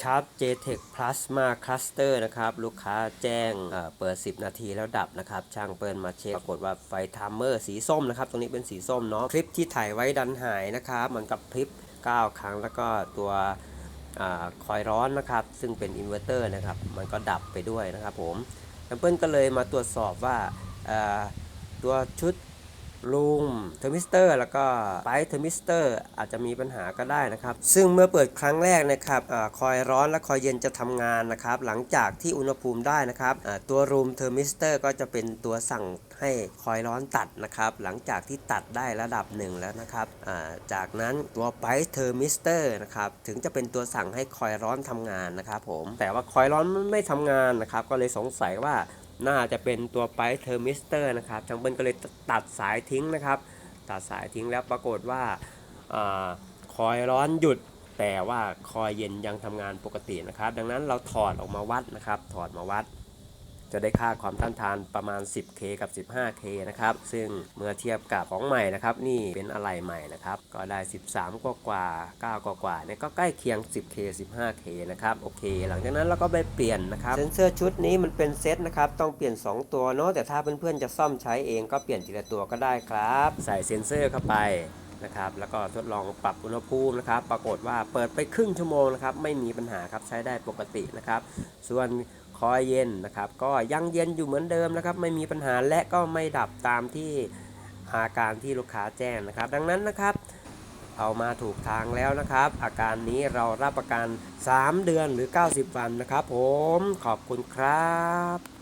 ชาร์ป JTech Plasma Cluster นะครับ ลูกค้าแจ้งเปิด 10 นาทีแล้วดับนะครับ ช่างเปิลมาเช็คปรากฏว่าไฟไทม์เมอร์สีส้มนะครับ ตรงนี้เป็นสีส้มเนาะคลิปที่ถ่ายไว้ดันหายนะครับ มันกับคลิป 9 ครั้งแล้วก็ตัวอคอยร้อนนะครับ ซึ่งเป็นอินเวอร์เตอร์นะครับ มันก็ดับไปด้วยนะครับผมแอมเปิลก็เลยมาตรวจสอบว่าตัวชุด ลูมเทอร์มิสเตอร์แล้วก็ไปเทอร์มิสเตอร์อาจจะมีปัญหาก็ได้นะครับ ซึ่งเมื่อเปิดครั้งแรกนะครับอคอยร้อนและคอยเย็นจะทำงานนะครับ หลังจากที่อุณหภูมิได้นะครับตัวรูมเทอร์มิสเตอร์ก็จะเป็นตัวสั่งให้คอยร้อนตัดนะครับ หลังจากที่ตัดได้ระดับหนึ่งแล้วนะครับจากนั้นตัวไปเทอร์มิสเตอร์นะครับถึงจะเป็นตัวสั่งให้คอยร้อนทำงานนะครับผมแต่ว่าคอยร้อนไม่ทำงานนะครับก็เลยสงสัยว่า น่าจะเป็นตัวไปเทอร์มิสเตอร์นะครับทางเบิ้ลก็เลยตัดสายทิ้งนะครับ ตัดสายทิ้งแล้วปรากฏว่าอาคอยร้อนหยุดแต่ว่าคอยเย็นยังทำงานปกตินะครับ ดังนั้นเราถอดออกมาวัดนะครับ ถอดมาวัด จะได้ค่าความต้านทานประมาณ 10K กับ 15K นะครับ ซึ่งเมื่อเทียบกับของใหม่นะครับ นี่เป็นอะไรใหม่นะครับ ก็ได้ 13 กว่ากว่า9กว่ากว่าเนี่ยก็ใกล้เคียง 10K 15K นะครับ โอเค หลังจากนั้นเราก็ไปเปลี่ยนนะครับ เซนเซอร์ชุดนี้มันเป็นเซตนะครับ ต้องเปลี่ยน 2 ตัวเนาะ แต่ถ้าเพื่อนๆจะซ่อมใช้เองก็เปลี่ยนทีละตัวก็ได้ครับ ใส่เซนเซอร์เข้าไปนะครับแล้วก็ทดลองปรับอุณหภูมินะครับ ปรากฏว่าเปิดไปครึ่งชั่วโมงนะครับ ไม่มีปัญหาครับใช้ได้ปกตินะครับ ส่วน คอยเย็นนะครับ ก็ยังเย็นอยู่เหมือนเดิมนะครับ ไม่มีปัญหาและก็ไม่ดับตามที่อาการที่ลูกค้าแจ้งนะครับ ดังนั้นนะครับ เอามาถูกทางแล้วนะครับ อาการนี้เรารับประกัน 3 เดือนหรือ 90 วันนะครับ ผมขอบคุณครับ